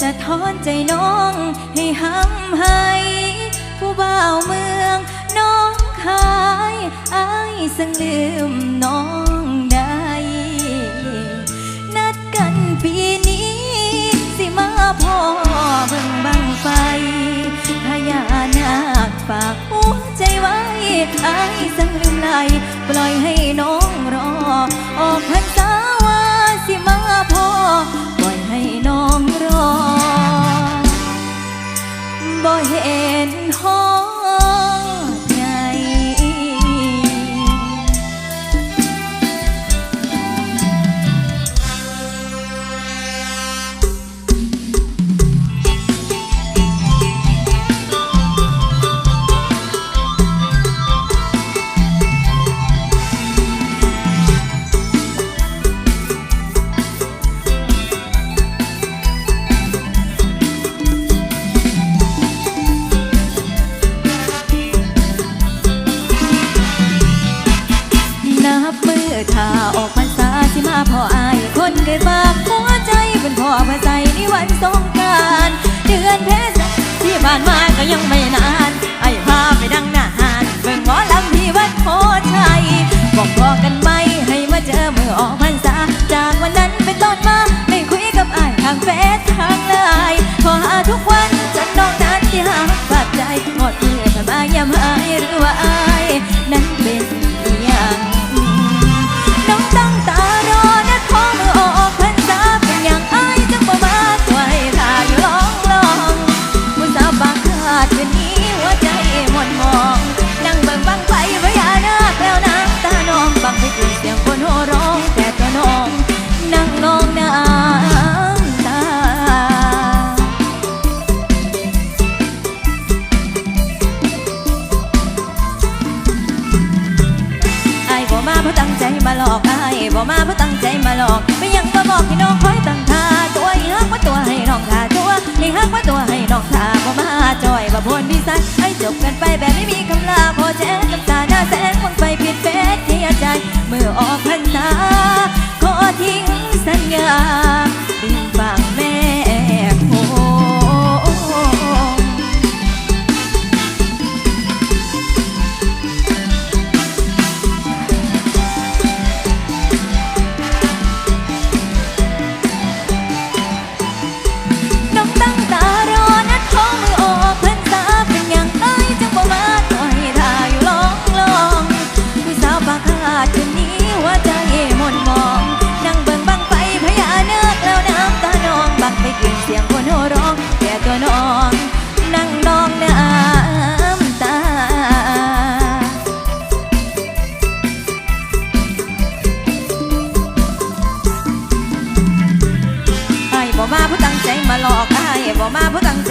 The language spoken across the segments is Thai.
สะท้อนใจน้องให้ห้ำให้ ผู้บ่าวเมืองน้องคายอายสังลืมน้องได้ นัดกันปีนี้ สิมาพ่อเบิ่งบังไฟพญานาคฝากหัวใจไว้อายสังลืมไหลปล่อยให้น้อง มาเพื่อตั้งใจมาหลอกไม่ยังก็บอกให้น้องคอยตั้งท่าตัวอีฮักว่าตัวให้น้องท่าตัวอีฮักว่าตัวให้น้องท่าบ่มาจอยบ่พ้นพิสัยให้จบกันไปแบบไม่มี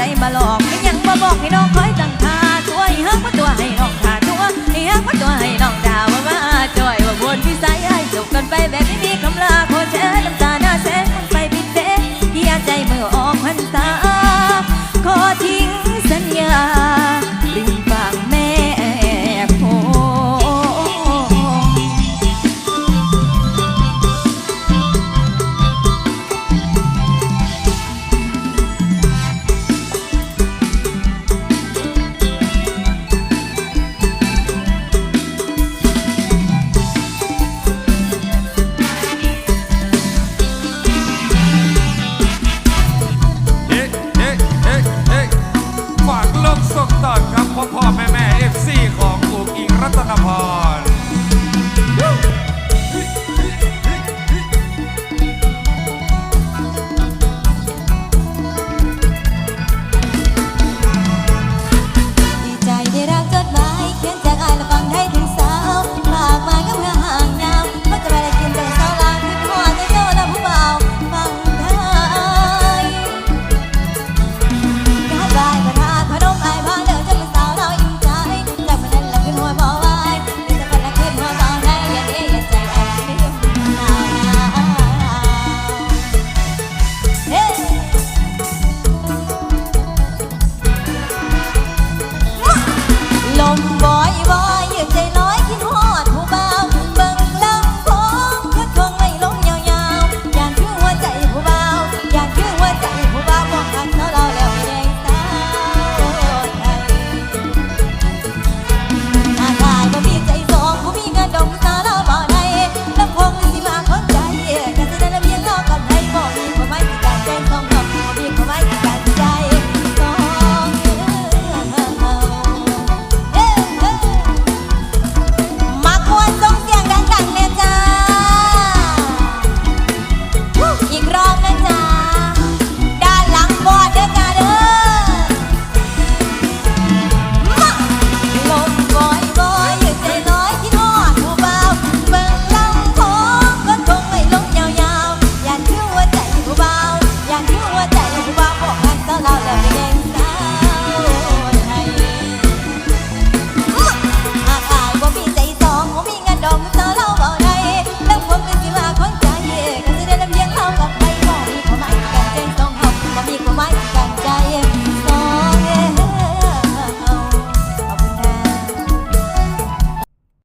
time along